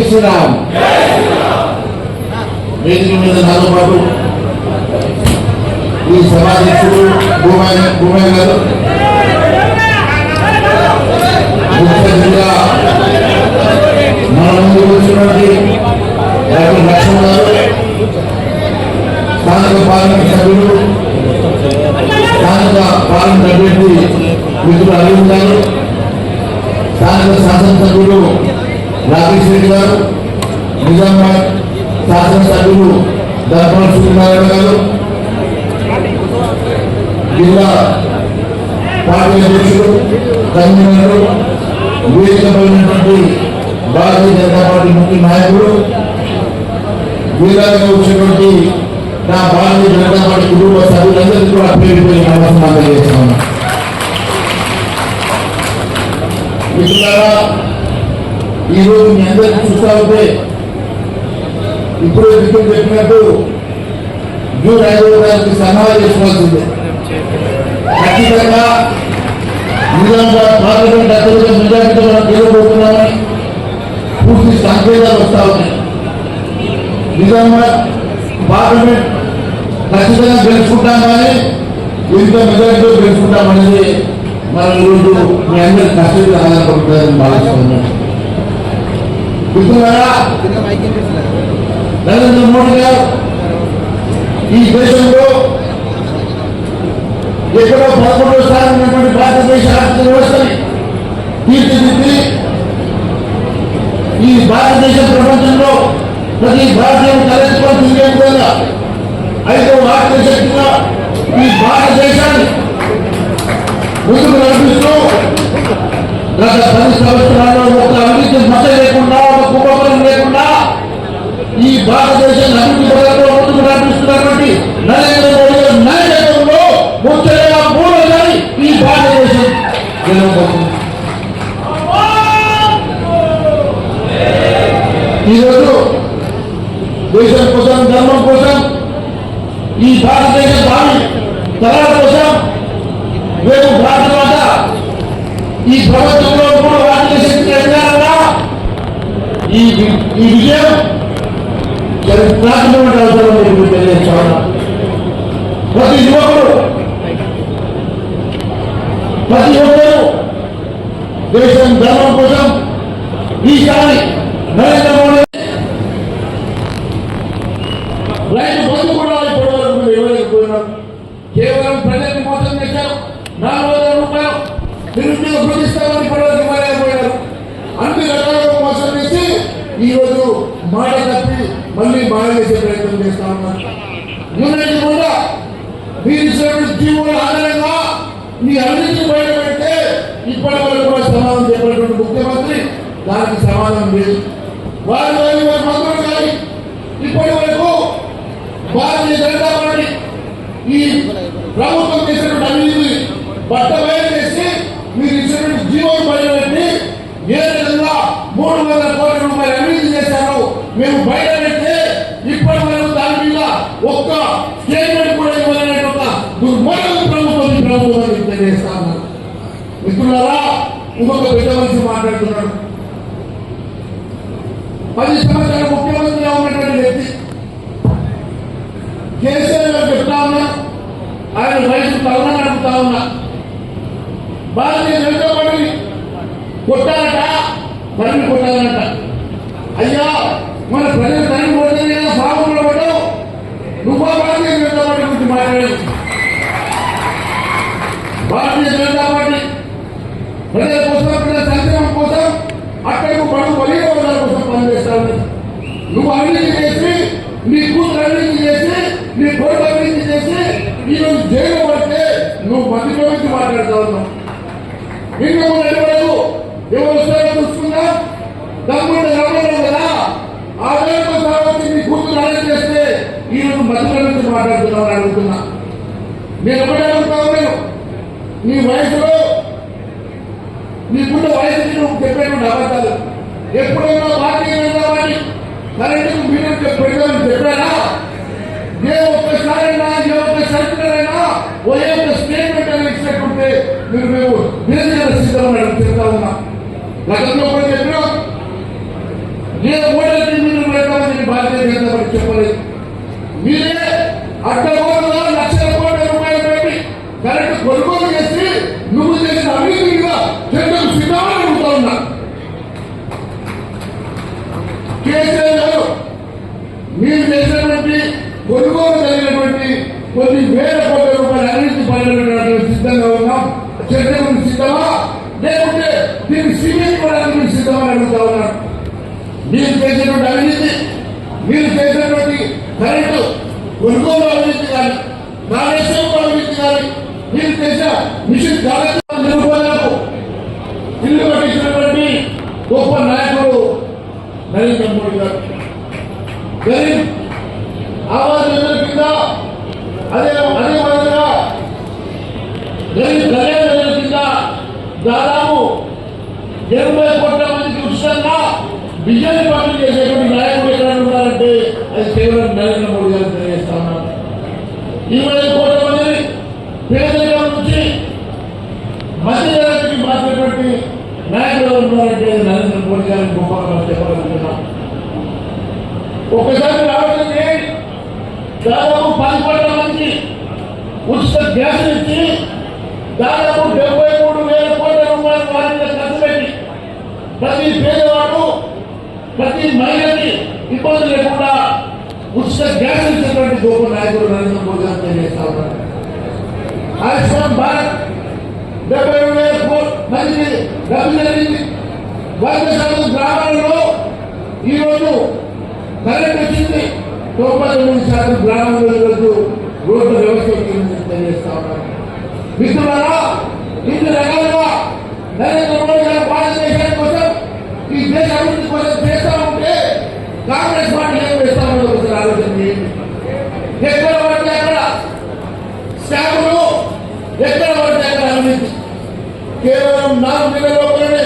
భారత్ శ్రీరామ్. వేదిక మీద నాతో పాటు ఈ సభాధ్యక్షుడు భూమైన భూమైన గారు ముఖ్య మన ముందు వచ్చినటువంటి డాక్టర్ లక్ష్మణ్ గారు స్థానిక పార్లమెంట్ సభ్యులు స్థానిక పార్లమెంట్ అభ్యర్థి మిత్రులు అరవింద్ గారు స్థానిక శాసనసభ్యులు రాకేష్ రెడ్డి గారు నిజామాబాద్ శాసనసభ్యులు ధర్మవరం సూర్యనారాయణ గారు జిల్లా పార్టీ ధన్యులు కన్వీనర్లు భారతీయ జనతా పార్టీ ముఖ్య నాయకులు వీరాలుగా వచ్చినటువంటి నా భారతీయ జనతా పార్టీ కుటుంబ సభ్యులందరికీ కూడా పేరు నమస్కారం తెలియజేస్తున్నాను మిత్రులారా ఈరోజు మీ అందరికీ చూస్తా ఉంటే ఇప్పుడు మిత్రులు చెప్పినట్టు జూన్ ఐదవ తారీఖు సమావేశం చేసుకోవాల్సిందే ఖచ్చితంగా నిజామాబాద్ పార్లమెంట్ అత్యధిక మెజార్టీతో మనం గెలవబోతున్నామని పూర్తి సంకేతాలు వస్తా ఉన్నాయి. నిజామాబాద్ పార్లమెంట్ ఖచ్చితంగా గెలుచుకుంటాం కానీ ఇంత మెజార్టీతో గెలుచుకుంటామనేది మనం ఈరోజు మీ అందరి కష్టంగా ఆధారపడుతుందని భావిస్తున్నాం. మిత్రులారా నరేంద్ర మోడీ గారు ఈ దేశంలో ఎక్కడో పదకొండో స్థానం ఉన్నటువంటి భారతదేశ భారతదేశ ప్రపంచంలో ప్రతి భారతీయులు తలెత్తుకొని తిరిగే విధంగా ఐదో ఆర్థిక ఈ భారతదేశాన్ని ముందుకు నడిపిస్తూ గత పది సంవత్సరాల్లో ఒక అవినీతి మత లేకుండా ఒక కుంభకోణం లేకుండా ఈ భారతదేశాన్ని అభివృద్ధి పథకంలో ముందుకు నడిపిస్తున్నటువంటి ఈరోజు దేశం కోసం ధర్మం కోసం ఈ భారతదేశ భావి తరాల కోసం రేపు భారత మాత ఈ ప్రపంచంలో మూడు ఆర్థిక శక్తి ఎదగాలన్నా ఈ విజయం చరిత్రాత్మకమైన అవసరం మీకు తెలియజేస్తాను ప్రతి యువకుడు ప్రతి ఒక్కరు దేశం ధర్మం కోసం ఈసారి నరేంద్ర మోడీ రైతు బంధు కూడా ఇప్పటి వరకు మీరు ఇవ్వలేకపోయినారు కేవలం ప్రజల్ని మోసం చేశారు నాలుగు వందల రూపాయలు నిరుద్యోగ ప్రతిస్తామని ఇప్పటి వరకు అన్ని రకాలుగా మోసం చేసి ఈరోజు మాట తప్పి మళ్ళీ బాగా చేసే ప్రయత్నం చేస్తా ఉన్నారు యూనిట్ కూడా మీరు ఇచ్చినటువంటి జీవోల ఆధారంగా మీ అన్నింటి బయట పెడితే ఇప్పటి వరకు కూడా సమాధానం చెప్పినటువంటి ముఖ్యమంత్రి దానికి సమాధానం లేదు వారి వారి వారి మంత్రులు కానీ ఇప్పటి వరకు భారతీయ జనతా పార్టీ ఈ ప్రభుత్వం చేసినటువంటి అన్ని బట్ట బయలు చేసి మీరు ఇచ్చినటువంటి జీవోలు పడినట్టు ఏ విధంగా మూడు వందల కోట్ల రూపాయలు అభివృద్ధి చేశారు మేము బయట పెడితే ఇప్పటి వరకు దాని మీద ఒక్క స్టేట్మెంట్ కూడా ఇవ్వాలనే ఒక దుర్మార్గ ప్రభుత్వం ఈ ప్రభుత్వాన్ని తెలియజేస్తా ఉన్నారు మిత్రులారా ఇంకొక పెద్ద మనిషి మాట్లాడుతున్నాడు. పది సంవత్సరాలు ముఖ్యమంత్రిగా ఉన్నటువంటి వ్యక్తి కేసీఆర్ గారు చెప్తా ఉన్నా ఆయన వయసు తలన నడుపుతా ఉన్నా భారతీయ జనతా పార్టీ కొట్టారట తరిమి కొట్టారట అయ్యా మన ప్రజలు తరిమి కొడితేనే కదా సాగులో పడ్డావు నువ్వు భారతీయ జనతా పార్టీ గురించి మాట్లాడావు భారతీయ జనతా పార్టీ ప్రజల కోసం ప్రజల సంక్షేమం కోసం అక్కడికి పడు బలియ వర్గాల కోసం పనిచేస్తా ఉన్నది నువ్వు అవినీతి చేసి నీ కూతురు అవినీతి చేసి నీ కొడుకు అవినీతి చేసి ఈరోజు జైలు పడితే నువ్వు మంది గురించి మాట్లాడుతా ఉన్నావు నిన్ను నడవలేదు ఎవరు వస్తారో చూసుకున్నా తమ్ముడు నడవలేదు కదా ఆ నీ కూతురు అరెస్ట్ చేస్తే ఈరోజు మంది గురించి అడుగుతున్నా. నేను ఒకటే అడుగుతా ఉన్నాను నీ వయసులో నీకున్న వయసుకి నువ్వు చెప్పేటువంటి అబద్ధాలు. ఎప్పుడైనా భారతీయ జనతా పార్టీ మీరు పెట్టాలని చెప్పారా ఏ ఒక్కసారైనా ఏ ఒక్క అయినా ఓ ఒక్క స్టేట్మెంట్ అని ఇచ్చినట్టుంటే మీరు మేము నిరసన సిద్ధమని చెప్తా ఉన్నా. గతంలో కూడా చెప్పాను నేను ఓటర్కి మీరు జరిగిందో మనకు చెప్పలేదు. మీరే అడ్డగోలుగా లక్షల కోట్ల రూపాయలు పెట్టి కొనుగోలు చేసి నువ్వు చేసిన అవినీతి మీద సిద్ధమని అడుగుతా ఉన్నా. కేసీఆర్ గారు మీరు చేసినటువంటి కొనుగోలు జరిగినటువంటి కొన్ని వేల కోట్ల రూపాయల అవినీతి పనులు సిద్ధంగా ఉన్నాం. చర్చకు సిద్ధమా? లేకుంటే దీన్ని సిబిఐ కూడా సిద్ధమని అడుగుతా ఉన్నాను మీరు చేసినటువంటి అవినీతి మీరు చేసినటువంటి కరెంటు కొనుగోలు అభివృద్ధి కానీ నాణ్యత అభివృద్ధి కానీ మీరు చేసిన మిషన్ కార్యక్రమం నిరుపేదలకు ఇల్లు కట్టించినటువంటి గొప్ప నాయకుడు నరేంద్ర మోడీ గారు. గరీబ్ ఆవాజ్ యోజన కింద అదే అదే విధంగా గరీబ్ కళ్యాణ యోజన కింద దాదాపు ఎనభై కోట్ల మందికి ఉచితంగా బిజెపి పార్టీ చేసేటువంటి నాయకుడు ఎక్కడ ఉన్నారంటే అది కేవలం నరేంద్ర మోడీ గారు తెలియజేస్తా ఉన్నారు ఇరవై కోట్ల మంది పేదరికం నుంచి మధ్యతరగతికి మార్చినటువంటి నాయకులు ఉన్నారంటే నరేంద్ర మోడీ గారిని గొప్పగా చెప్పాలనుకుంటున్నాం ఒకసారి ఒక్కసారి దాదాపు పది కోట్ల మందికి ఉచిత గ్యాస్ ఇచ్చి దాదాపు డెబ్బై మూడు వేల కోట్ల రూపాయలు వారి మీద ఖర్చు పెట్టి ప్రతి పేదవాడు ప్రతి మహిళకి ఇబ్బంది లేకుండా ఉచిత గ్యాస్ గొప్ప నాయకుడు నరేంద్ర మోదీ గారు తెలియజేస్తా ఉన్నారు. ఆయుష్మాన్ భారత్. డెబ్బై వేల మంది డబ్బు జరిగింది వంద శాతం గ్రామాలలో ఈరోజు కరెంట్ వచ్చింది. తొంభై తొమ్మిది శాతం గ్రామాల్లో ఈరోజు రోడ్ల వ్యవస్థ వచ్చిందని తెలియజేస్తా ఉన్నారు. మిత్రులారా ఇన్ని రకాలుగా నరేంద్ర మోడీ గారు భారతదేశం కోసం ఈ దేశ అభివృద్ధి కోసం చేస్తా ఉంటే కాంగ్రెస్ పార్టీ ఏం చేస్తామో ఒకసారి ఆలోచన చేయండి ఎక్కడ పడితే అక్కడ స్టాఫ్లు ఎక్కడ పడితే అక్కడ అవినీతి కేవలం నాలుగు నెలల్లోనే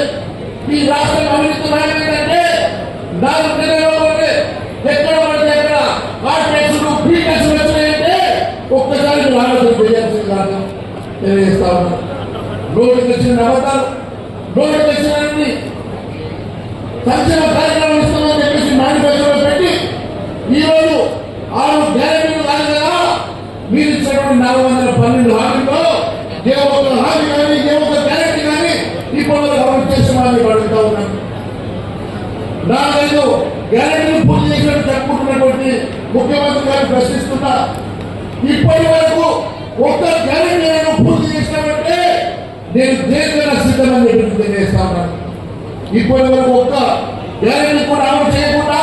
ఈ రాష్ట్రం అభివృద్ధి మారిందంటే నాలుగు నెలల్లోనే ఎక్కడ పడితే ఎక్కడ కాంట్రాక్టులు పీటెక్స్ వచ్చినాయంటే ఒక్కసారి మీరు ఆలోచన చేయాల్సింది కాదు. తెలియజేస్తా ఉన్నాను. నోటికి వచ్చిన అబద్ధాలు నోటికి వచ్చిన సంక్షేమ కార్యక్రమం ఇస్తామని చెప్పేసి మేనిఫెస్టోలో పెట్టి ఈరోజు ఆరు గ్యారెంటీలు కాదు కదా మీరు ఇచ్చినటువంటి నాలుగు వందల పన్నెండు హామీలో ఏ ఒక్క హామీ కానీ ఏ ఒక్క గ్యారెంటీ కానీ ఇప్పుడు అమలు చేస్తామని అడుగుతా ఉన్నాను గ్యారెంటీ గ్యారెంటీలు పూర్తి చేసినట్టు చెప్పుకుంటున్నటువంటి ముఖ్యమంత్రి గారు ప్రశ్నిస్తున్నా ఇప్పటి వరకు ఒక్క గ్యారెంటీ నేను పూర్తి చేసినామంటే నేను దేనికైనా సిద్ధమని చెప్పి తెలియజేస్తా ఇప్పటి వరకు ఒక్క గ్యారెంటీ కూడా అమలు చేయకుండా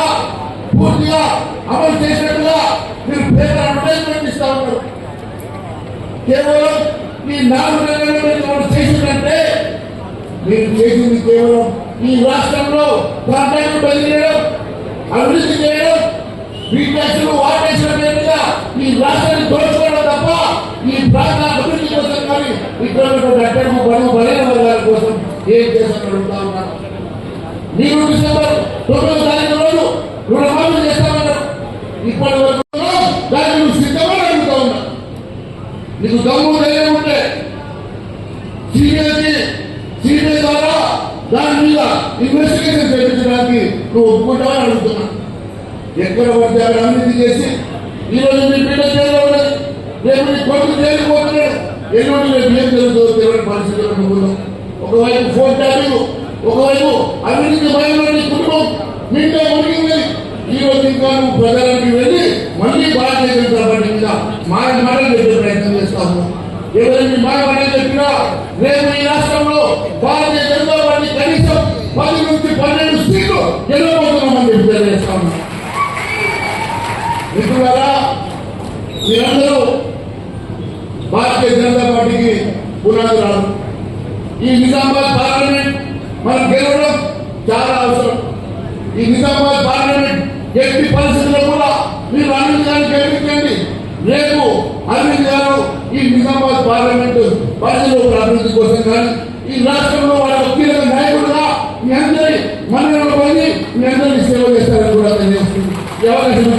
పూర్తిగా అమలు చేసినట్టుగా మీరు పేపర్ అడ్వర్టైజ్మెంట్ ఇస్తా ఉన్నారు. కేవలం ఈ నాలుగు నెలల్లో మీరు చేసిందంటే మీరు చేసింది కేవలం ఈ రాష్ట్రంలో కాంట్రాక్ట్ బదిలీయడం అభివృద్ధి చేయడం బీటెక్స్లు వాటేసిన పేరుగా ఈ రాష్ట్రాన్ని దోచుకోవడం తప్ప ఈ ప్రాంత అభివృద్ధి కోసం కానీ ఇక్కడ ఉన్నటువంటి అట్టడుగు బడుగు బలైన వర్గాల కోసం ఏం చేస్తామని అడుగుతా ఉన్నాను నీకు డిసెంబర్ తొమ్మిదో తారీఖు రోజు రుణమాఫీ చేస్తామన్నారు ఇప్పటి వరకు దాన్ని నువ్వు సిద్ధమని అడుగుతా ఉన్నా నీకు దమ్ము ధైర్యం ఉంటే సిబిఐ సిబిఐ ద్వారా దాన్ని ఇన్వెస్టిగేషన్ చేయించడానికి నువ్వు ఒప్పుకుంటావా అడుగుతున్నా. ఎక్కడ పడితే అక్కడ అవినీతి చేసి ఈరోజు మీ బిడ్డ జైల్లో ఉన్నది. రేపు నీ కొడుకు జైలు పోతున్నాడు. ఎల్లుండి రేపు ఏం జరుగుతుందో తెలియని పరిస్థితుల్లో నువ్వు ఒకవైపు ఫోన్ ట్యాపింగ్ ఒకవైపు అవినీతి భయంలో నీ కుటుంబం నిండా మునిగింది. ఈ రోజు ఇంకా నువ్వు ప్రజలకి వెళ్ళి మళ్ళీ భారతదేశం జనతా మీద మాట మాటలు చెప్పే ప్రయత్నం చేస్తాము ఎవరైనా మాట మాటలు చెప్పినా రేపు ఈ రాష్ట్రంలో భారతదేశం నుంచి పన్నెండు సీట్లు గెలవబోతున్నామని చెప్పి తెలియజేస్తా ఉన్నాం మిత్రులారా మీరందరూ భారతీయ జనతా పార్టీకి పునాదురాలు. ఈ నిజామాబాద్ పార్లమెంట్ మనం గెలవడం చాలా అవసరం. ఈ నిజామాబాద్ పార్లమెంట్ ఎట్టి పరిస్థితుల్లో కూడా మీరు అరవింద్ గారిని గెలిపించండి. రేపు అరవింద్ గారు ఈ నిజామాబాద్ పార్లమెంట్ పరిధిలో అభివృద్ధి కోసం కానీ ఈ రాష్ట్రంలో Ya.